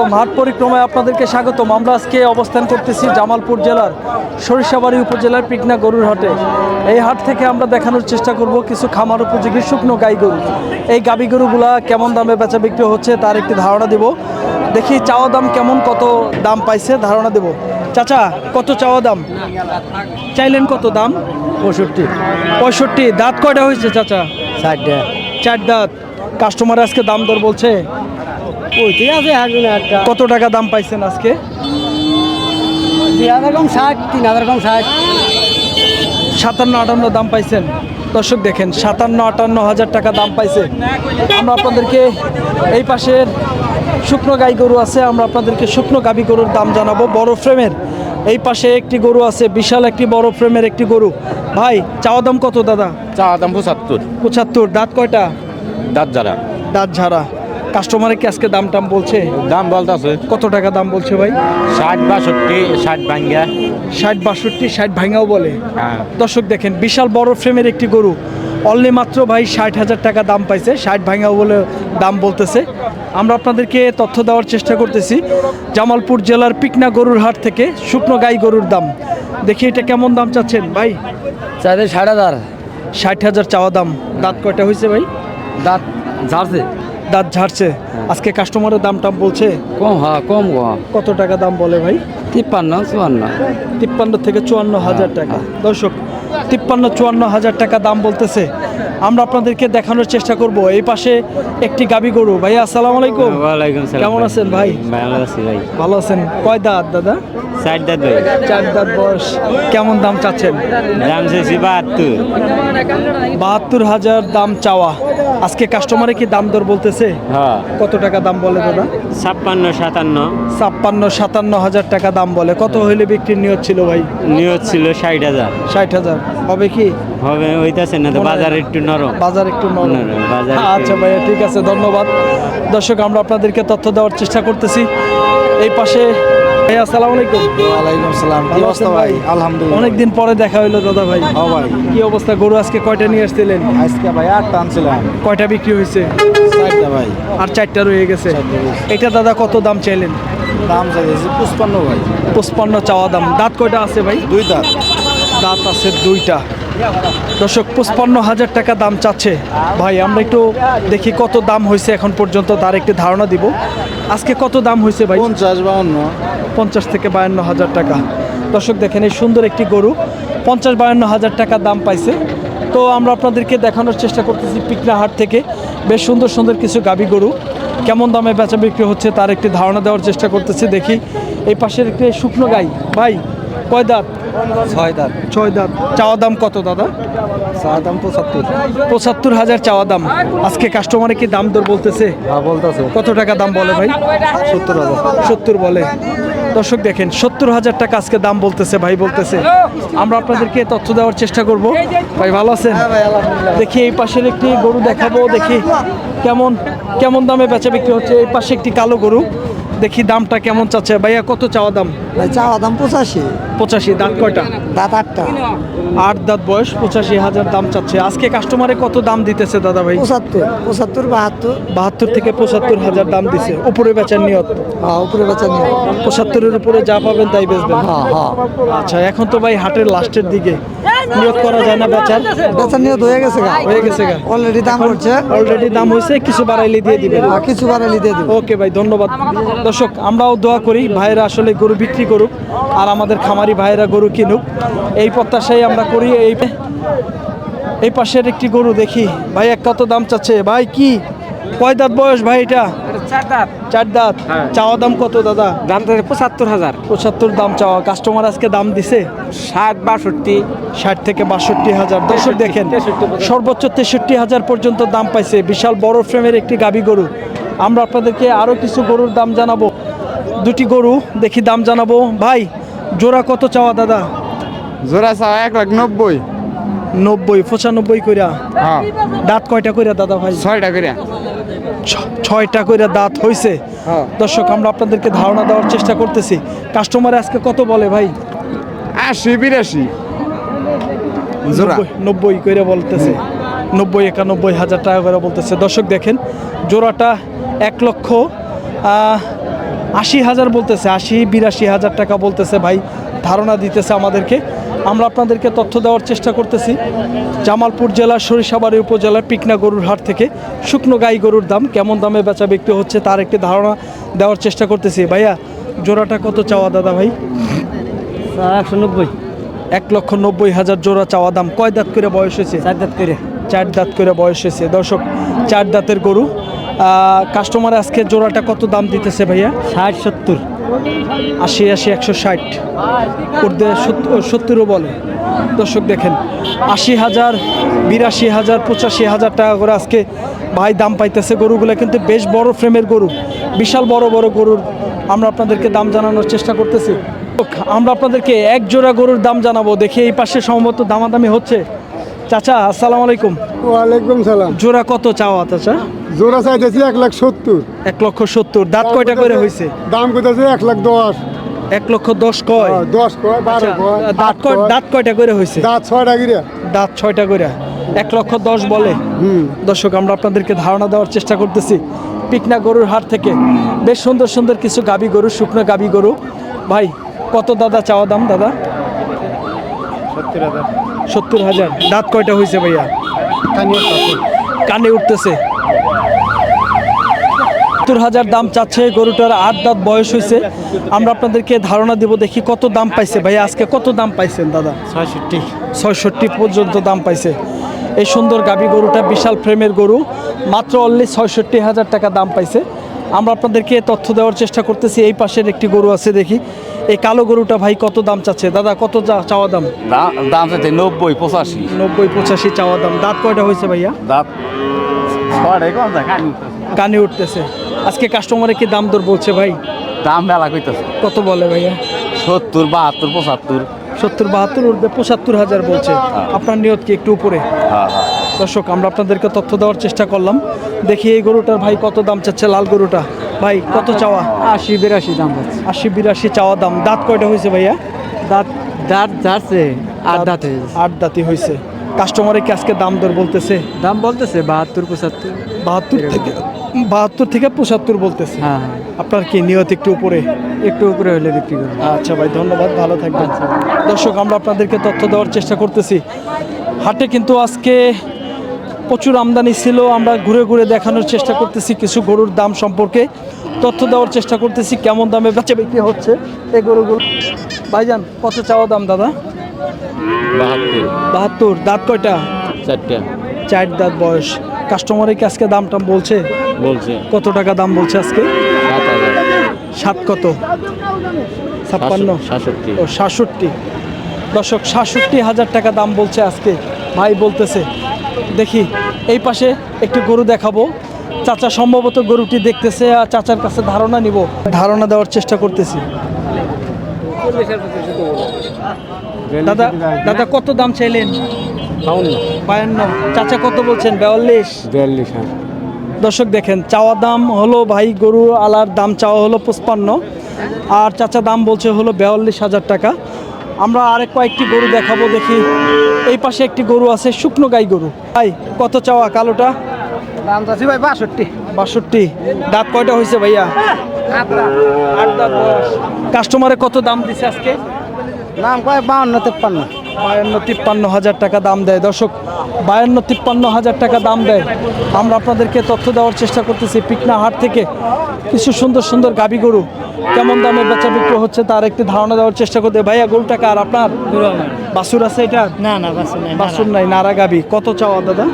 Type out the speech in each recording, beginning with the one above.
আলাইকুম হাট পরিক্রমায় আপনাদেরকে স্বাগতম। আমরা আজকে অবস্থান করতেছি জামালপুর জেলার সরিষাবাড়ি উপজেলার পিকনা গরুর হাটে। এই হাট থেকে আমরা দেখানোর চেষ্টা করব কিছু খামার উপযোগী শুকনো গাই গরু। এই গাবি গরুগুলা কেমন দামে বেচা বিক্রি হচ্ছে তার একটি ধারণা দেব। দেখি চাওয়া দাম কেমন কত দাম পাইছে ধারণা দেব। চাচা কত চাওয়া দাম? চাইলেন কত দাম? পঁয়ষট্টি। পঁয়ষট্টি। দাঁত কয়টা হয়েছে চাচা? ষাটটা চার দাঁত। কাস্টমার আজকে দাম দর বলছে? আছে একটা। কত টাকা দাম পাইছেন আজকে? দুই হাজার কম ষাট তিন হাজার কম ষাট। সাতান্ন আটান্ন দাম পাইছেন। দর্শক দেখেন সাতান্ন আটান্ন হাজার টাকা দাম পাইছে। আমরা আপনাদেরকে এই পাশের শুকনো গাই গরু আছে আমরা আপনাদেরকে শুকনো গাবি গরুর দাম জানাব। বড় ফ্রেমের। এই পাশে একটি গরু আছে বিশাল একটি বড় ফ্রেমের একটি গরু। ভাই চাওয়া দাম কত দাদা? চা দাম পঁচাত্তর। পঁচাত্তর। দাঁত কয়টা? দাঁত ঝাড়া। দাঁত ঝাড়া। কাস্টমারে কি আজকে দাম টাম বলছে? দাম বলতে আছে কত টাকা দাম বলছে ভাই? ষাট বাষট্টি ষাট ভাঙ্গা। ষাট বাষট্টি ষাট ভাঙাও বলে। হ্যাঁ। দর্শক দেখেন বিশাল বড় ফ্রেমের একটি গরু। অনলি মাত্র ভাই ষাট হাজার টাকা দাম পাইছে। ষাট ভাঙাও বলে দাম বলতেছে। আমরা আপনাদেরকে তথ্য দেওয়ার চেষ্টা করতেছি। জামালপুর জেলার পিকনা গরুর হাট থেকে শুকনো গাই গরুর দাম। দেখি এটা কেমন দাম চাচ্ছেন ভাই? চাইলে ষাট হাজার। ষাট হাজার চাওয়া দাম। দাঁত কয়টা হয়েছে ভাই? দাঁত ঝাড়ছে। দাঁত ঝাড়ছে। আজকে কাস্টমারের দাম টাম বলছে কম হ্যাঁ কম কত টাকা দাম বলে ভাই? তিপ্পান্ন চুয়ান্ন। তিপ্পান্ন থেকে চুয়ান্ন হাজার টাকা। দর্শক তিপ্পান্ন চুয়ান্ন হাজার টাকা দাম বলতেছে। আমরা আপনাদেরকে দেখানোর চেষ্টা করব। এই পাশে একটি গাবি গরু। ভাই আসসালামু আলাইকুম। কেমন আছেন ভাই? ভালো ভাই। ভালো আছেন? কয় দাঁত দাদা? ষাট দাঁত ভাই। চার দাঁত বয়স। কেমন দাম চাচ্ছেন? দাম চাইছি বাহাত্তর। বাহাত্তর হাজার দাম চাওয়া। আজকে কাস্টমারে কি দাম দর বলতেছে? হ্যাঁ। কত টাকা দাম বলে দাদা? ছাপ্পান্ন সাতান্ন। ছাপ্পান্ন সাতান্ন হাজার টাকা দাম বলে। কত হইলে বিক্রির নিয়ত ছিল ভাই? নিয়ত ছিল ষাট হাজার। ষাট হাজার। হবে কি? হবে হইতাছে না তো বাজার একটু নরম। বাজার একটু নরম। বাজার আচ্ছা ভাইয়া ঠিক আছে ধন্যবাদ। দর্শক আমরা আপনাদেরকে তথ্য দেওয়ার চেষ্টা করতেছি। এই পাশে ভাইয়া আসসালামু আলাইকুম। ওয়ালাইকুম সালাম ভালো আছেন ভাই? আলহামদুলিল্লাহ। অনেকদিন পরে দেখা হইল দাদা ভাই। ও ভাই। কি অবস্থা? গরু আজকে কয়টা নিয়ে আসছিলেন? আজকে ভাই আটটা আনছিলাম। কয়টা বিক্রি হয়েছে? ষাটটা ভাই। আর চারটা রয়ে গেছে। এটা দাদা কত দাম চাইলেন? দাম চাইছি পুষ্পান্ন ভাই। পঁচপান্ন চাওয়া দাম। দাঁত কয়টা আছে ভাই? দুই দাঁত। দাঁত আছে দুইটা। দর্শক পঁচপান্ন হাজার টাকা দাম চাচ্ছে। ভাই আমরা একটু দেখি কত দাম হয়েছে এখন পর্যন্ত তার একটি ধারণা দিব। আজকে কত দাম হয়েছে ভাই? পঞ্চাশ বাউন্ন। পঞ্চাশ থেকে বায়ান্ন হাজার টাকা। দর্শক দেখেন এই সুন্দর একটি গরু। পঞ্চাশ বায়ান্ন হাজার টাকা দাম পাইছে। তো আমরা আপনাদেরকে দেখানোর চেষ্টা করতেছি পিকনাহাট থেকে। বেশ সুন্দর সুন্দর কিছু গাবি গরু। কেমন দামে বেচা বিক্রি হচ্ছে তার একটি ধারণা দেওয়ার চেষ্টা করতেছি। দেখি এই পাশের একটি শুকনো গাই। ভাই কয় দাঁত? ছয় দাঁত। ছয় দাঁত। চাওয়া দাম কত দাদা? চা দাম পঁচাত্তর। পঁচাত্তর হাজার চাওয়া দাম। আজকে কাস্টমারে কি দাম দর বলতেছে? হ্যাঁ বলতেছে। কত টাকা দাম বলে ভাই? সত্তর হাজার। সত্তর বলে। দর্শক দেখেন সত্তর হাজার টাকা আজকে দাম বলতেছে ভাই বলতেছে। আমরা আপনাদেরকে তথ্য দেওয়ার চেষ্টা করব। ভাই ভালো আছেন? দেখি এই পাশের একটি গরু দেখাবো দেখি কেমন কেমন দামে বেচা বিক্রি হচ্ছে। এই পাশে একটি কালো গরু। দেখি দামটা কেমন চাচ্ছে। ভাইয়া কত চাওয়া দাম? ভাই চাওয়া দাম পঁচাশি। পঁচাশি দাঁত কয়টা? দাঁত আটটা। আট দাঁত বয়স? পঁচাশি হাজার দাম চাচ্ছে। আজকে কাস্টমারে কত দাম দিতেছে দাদা ভাই? পঁচাত্তর পঁচাত্তর বাহাত্তর। বাহাত্তর থেকে পঁচাত্তর হাজার দাম দিছে। উপরে বেচার নিয়ত? হ্যাঁ উপরে বেচা নিয়ত। পঁচাত্তরের উপরে যা পাবেন তাই বেচবেন। হ্যাঁ হ্যাঁ। আচ্ছা এখন তো ভাই হাটের লাস্টের দিকে। নিয়োগ করা যায় না বেচার? বেচা নিয়ে হয়ে গেছে হয়ে গেছে অলরেডি দাম হচ্ছে অলরেডি দাম হয়েছে কিছু বাড়াইলে দিয়ে দিবেন আর কিছু বাড়ালি দিয়ে দেবো। ওকে ভাই ধন্যবাদ। দর্শক আমরাও দোয়া করি ভাইয়েরা আসলে গরু বিক্রি করুক আর আমাদের খামারি ভাইয়েরা গরু কিনুক। এই প্রত্যাশাই আমরা করি এই এই পাশের একটি গরু দেখি। ভাই এক কত দাম চাচ্ছে? ভাই কি? কয় দাঁত বয়স ভাই এটা? চার দাঁত? চাওয়া দাম কত দাদা? দাম পঁচাত্তর হাজার। পঁচাত্তর দাম চাওয়া। কাস্টমার আজকে দাম দিছে? ষাট বাষট্টি। ষাট থেকে বাষট্টি হাজার। দর্শক দেখেন সর্বোচ্চ তেষট্টি হাজার পর্যন্ত দাম পাইছে বিশাল বড় ফ্রেমের একটি গাবি গরু। আমরা আপনাদেরকে আরও কিছু গরুর দাম জানাব। দুটি গরু দেখি দাম জানাব। ভাই জোড়া কত চাওয়া দাদা? জোড়া চাওয়া এক লাখ নব্বই। নব্বই পঁচানব্বই কইরা। হ্যাঁ। দাঁত কয়টা কইরা দাদা ভাই? ছয়টা ছ- ছয়টা কইরা দাঁত হইছে। হ্যাঁ। দর্শক আমরা আপনাদেরকে ধারণা দেওয়ার চেষ্টা করতেছি। কাস্টমার আজকে কত বলে ভাই? আশি বিরাশি। নব্বই করে বলতেছে। নব্বই একানব্বই হাজার টাকা করে বলতেছে। দর্শক দেখেন জোড়াটা এক লক্ষ আশি হাজার বলতেছে। আশি বিরাশি হাজার টাকা বলতেছে ভাই। ধারণা দিতেছে আমাদেরকে। আমরা আপনাদেরকে তথ্য দেওয়ার চেষ্টা করতেছি। জামালপুর জেলার সরিষাবাড়ি উপজেলার পিকনা গরুর হাট থেকে শুকনো গাই গরুর দাম কেমন দামে বেচা বিক্রি হচ্ছে তার একটি ধারণা দেওয়ার চেষ্টা করতেছি। ভাইয়া জোড়াটা কত চাওয়া দাদা ভাই? একশো নব্বই। এক লক্ষ নব্বই হাজার জোড়া চাওয়া দাম। কয় দাঁত করে বয়স হয়েছে? চার দাঁত করে। চার দাঁত করে বয়স হয়েছে। দর্শক চার দাঁতের গরু। কাস্টমার আজকে জোড়াটা কত দাম দিতেছে ভাইয়া? ষাট সত্তর। আশি আশি, একশো ষাট উর্ধে সত্তরও বলে। দর্শক দেখেন, আশি হাজার, বিরাশি হাজার, পঁচাশি হাজার টাকা করে আজকে ভাই দাম পাইতেছে গরুগুলো, কিন্তু বেশ বড় ফ্রেমের গরু, বিশাল বড় বড় গরুর আমরা আপনাদেরকে দাম জানানোর চেষ্টা করতেছি। আমরা আপনাদেরকে এক জোড়া গরুর দাম জানাব। দেখি এই পাশে সম্ভবত দামাদামি হচ্ছে। চাচা আসসালামু আলাইকুম। ওয়ালাইকুম সালাম। জোড়া কত চাওয়া চাচা? জোড়া চাইতেছি এক লাখ সত্তর। এক লক্ষ সত্তর। দাঁত কয়টা করে হয়েছে দাম কোথাছে এক লাখ দশ। এক লক্ষ দশ কয়? হ্যাঁ, দশ কয় বারো আচ্ছা, কয় দাঁত কয়। দাঁত কয়টা করে হয়েছে দাঁত ছয়টা গিরে দাঁত ছয়টা করে। এক লক্ষ দশ বলে। হুম। দর্শক আমরা আপনাদেরকে ধারণা দেওয়ার চেষ্টা করতেছি পিকনা গরুর হাট থেকে। বেশ সুন্দর সুন্দর কিছু গাবি গরু শুকনো গাবি গরু। ভাই কত দাদা চাওয়া দাম দাদা? সত্তর হাজার। দাঁত কয়টা হয়েছে ভাইয়া? কানে উঠতেছে। সত্তর হাজার দাম চাচ্ছে গরুটার আট দাঁত বয়স হয়েছে। আমরা আপনাদেরকে ধারণা দিব দেখি কত দাম পাইছে। ভাইয়া আজকে কত দাম পাইছেন দাদা? ছয়ষট্টি। ছয়ষট্টি পর্যন্ত দাম পাইছে। এই সুন্দর গাবি গরুটা বিশাল ফ্রেমের গরু। মাত্র অনলি ছয়ষট্টি হাজার টাকা দাম পাইছে। আমরা আপনাদেরকে তথ্য দেওয়ার চেষ্টা করতেছি। এই পাশের একটি গরু আছে দেখি। এই কালো গরুটা ভাই কত দাম চাচ্ছে? দাদা কত চাওয়া দাম? দাম চাইছে নব্বই পঁচাশি। নব্বই পঁচাশি চাওয়া দাম। দাঁত কয়টা হয়েছে ভাইয়া? দাঁত কানে উঠতেছে। আজকে কাস্টমারে কি দাম দর বলছে ভাই? দাম মেলা কইতেছে। কত বলে ভাইয়া? সত্তর বাহাত্তর পঁচাত্তর। সত্তর বাহাত্তর উঠবে পঁচাত্তর হাজার বলছে। আপনার নিয়ত কি একটু উপরে? হ্যাঁ হ্যাঁ। দর্শক আমরা আপনাদেরকে তথ্য দেওয়ার চেষ্টা করলাম। দেখি এই গরুটার ভাই কত দাম চাচ্ছে লাল গরুটা? ভাই কত চাওয়া? আশি বিরাশি দাম আশি বিরাশি চাওয়া দাম। দাঁত কয়টা হয়েছে ভাইয়া? দাঁত দাঁত যাচ্ছে আট দাঁত হয়েছে আট দাঁতই হয়েছে কাস্টমারে কি আজকে দাম দর বলতেছে? দাম বলতেছে বাহাত্তর পঁচাত্তর। বাহাত্তর থেকে বাহাত্তর থেকে পঁচাত্তর বলতেছে। হ্যাঁ আপনার কি নিয়ত একটু উপরে? একটু উপরে হলে বিক্রি করব। আচ্ছা ভাই ধন্যবাদ ভালো থাকবেন। দর্শক আমরা আপনাদেরকে তথ্য দেওয়ার চেষ্টা করতেছি। হাটে কিন্তু আজকে প্রচুর আমদানি ছিল আমরা ঘুরে ঘুরে দেখানোর চেষ্টা করতেছি কিছু গরুর দাম সম্পর্কে তথ্য দেওয়ার চেষ্টা করতেছি কেমন দামে বেচা বিক্রি হচ্ছে এই গরুগুলো। ভাইজান কত চাওয়া দাম দাদা? বাহাত্তর। দাঁত কয়টা? চারটা। চার দাঁত বয়স। কাস্টমারে কি আজকে দাম টাম বলছে? বলছে। কত টাকা দাম বলছে আজকে? সাত সাত কত? ছাপ্পান্ন? সাতষট্টি। ও সাতষট্টি। দর্শক সাতষট্টি হাজার টাকা দাম বলছে আজকে। ভাই বলতেছে দেখি এই পাশে একটি গরু দেখাবো। চাচা সম্ভবত গরুটি দেখতেছে আর চাচার কাছে ধারণা নিব। ধারণা দেওয়ার চেষ্টা করতেছি। দাদা দাদা কত দাম চাইলেন? বায়ান্ন। চাচা কত বলছেন? বেয়াল্লিশ? বিয়াল্লিশ হ্যাঁ। দর্শক দেখেন চাওয়া দাম হলো ভাই গরু আলার দাম চাওয়া হলো পঁচপান্ন। আর চাচা দাম বলছে হলো বেয়াল্লিশ হাজার টাকা। আমরা আরেক কয়েকটি গরু দেখাবো দেখি। এই পাশে একটি গরু আছে শুকনো গাই গরু। ভাই কত চাওয়া কালোটা? দাম চাচ্ছি ভাই বাষট্টি। বাষট্টি। দাঁত কয়টা হয়েছে ভাইয়া? কাস্টমারে কত দাম দিছে আজকে? দাম কয় বাউন্ন তেপ্পান্ন। বায়ান্ন তিপ্পান্ন হাজার টাকা দাম দেয়। দর্শক বায়ান্ন তিপ্পান্ন হাজার টাকা দাম দেয়। আমরা আপনাদেরকে তথ্য দেওয়ার চেষ্টা করতেছি পিকনা হাট থেকে। কিছু সুন্দর সুন্দর গাবি গরু কেমন দামে বেচা বিক্রি হচ্ছে তার একটি ধারণা দেওয়ার চেষ্টা করতে ভাইয়া গরুটা কার? আপনার? বাসুর আছে এটা? না না বাস নাই বাসুর নাই নারা গাবি। কত চাওয়া দাদা?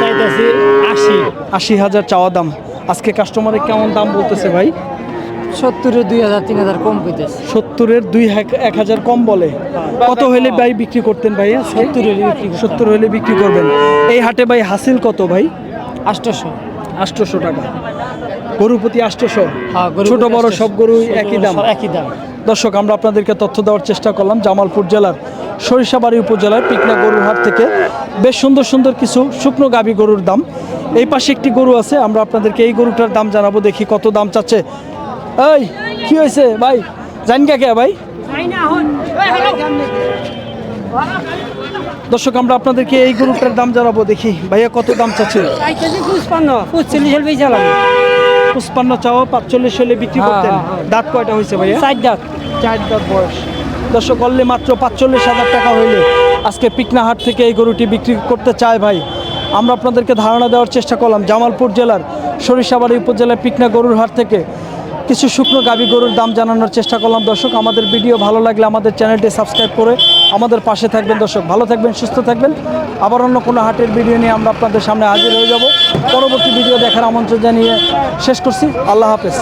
চাইতেছি আশি। আশি হাজার চাওয়া দাম। আজকে কাস্টমারে কেমন দাম বলতেছে ভাই? সত্তরের দুই হাজার তিন হাজার কম পেতেছে সত্তরের দুই এক- হাজার কম বলে। কত হলে ভাই বিক্রি করতেন ভাই? সত্তর হলে বিক্রি সত্তর হলে বিক্রি করবেন। এই হাটে ভাই হাসিল কত ভাই? আষ্টশো। আটশোশো টাকা। গরু প্রতি আটশোশো হ্যাঁ, ছোট বড় সব গরু একই দাম। একই দাম। দর্শক আমরা আপনাদেরকে তথ্য দেওয়ার চেষ্টা করলাম। জামালপুর জেলার সরিষাবাড়ি উপজেলার পিকনা গরুর হাট থেকে বেশ সুন্দর সুন্দর কিছু শুকনো গাভী গরুর দাম। এই পাশে একটি গরু আছে। আমরা আপনাদেরকে এই গরুটার দাম জানাব। দেখি কত দাম চাচ্ছে। এই কি হয়েছে ভাই? জান কে কে ভাই? দর্শক আমরা আপনাদেরকে এই গরুটার দাম জানাব। দেখি ভাইয়া কত দাম চাচ্ছে? পুষ্পান্ন চাওয়া পাঁচচল্লিশ হলে বিক্রি করতেন। হ্যাঁ, হ্যাঁ। দাঁত কয়টা হয়েছে ভাইয়া? চার দাঁত। চার দাঁত বয়স। দর্শক অনলি মাত্র পাঁচচল্লিশ হাজার টাকা হইলে আজকে পিকনা হাট থেকে এই গরুটি বিক্রি করতে চায় ভাই। আমরা আপনাদেরকে ধারণা দেওয়ার চেষ্টা করলাম জামালপুর জেলার সরিষাবাড়ি উপজেলার পিকনা গরুর হাট থেকে। কিছু শুকনো গাবি গরুর দাম জানানোর চেষ্টা করলাম। দর্শক, আমাদের ভিডিও ভালো লাগলে আমাদের চ্যানেলটি সাবস্ক্রাইব করে আমাদের পাশে থাকবেন। দর্শক, ভালো থাকবেন, সুস্থ থাকবেন। আবার অন্য কোনো হাটের ভিডিও নিয়ে আমরা আপনাদের সামনে হাজির হয়ে যাব। পরবর্তী ভিডিও দেখার আমন্ত্রণ জানিয়ে শেষ করছি। আল্লাহ হাফেজ।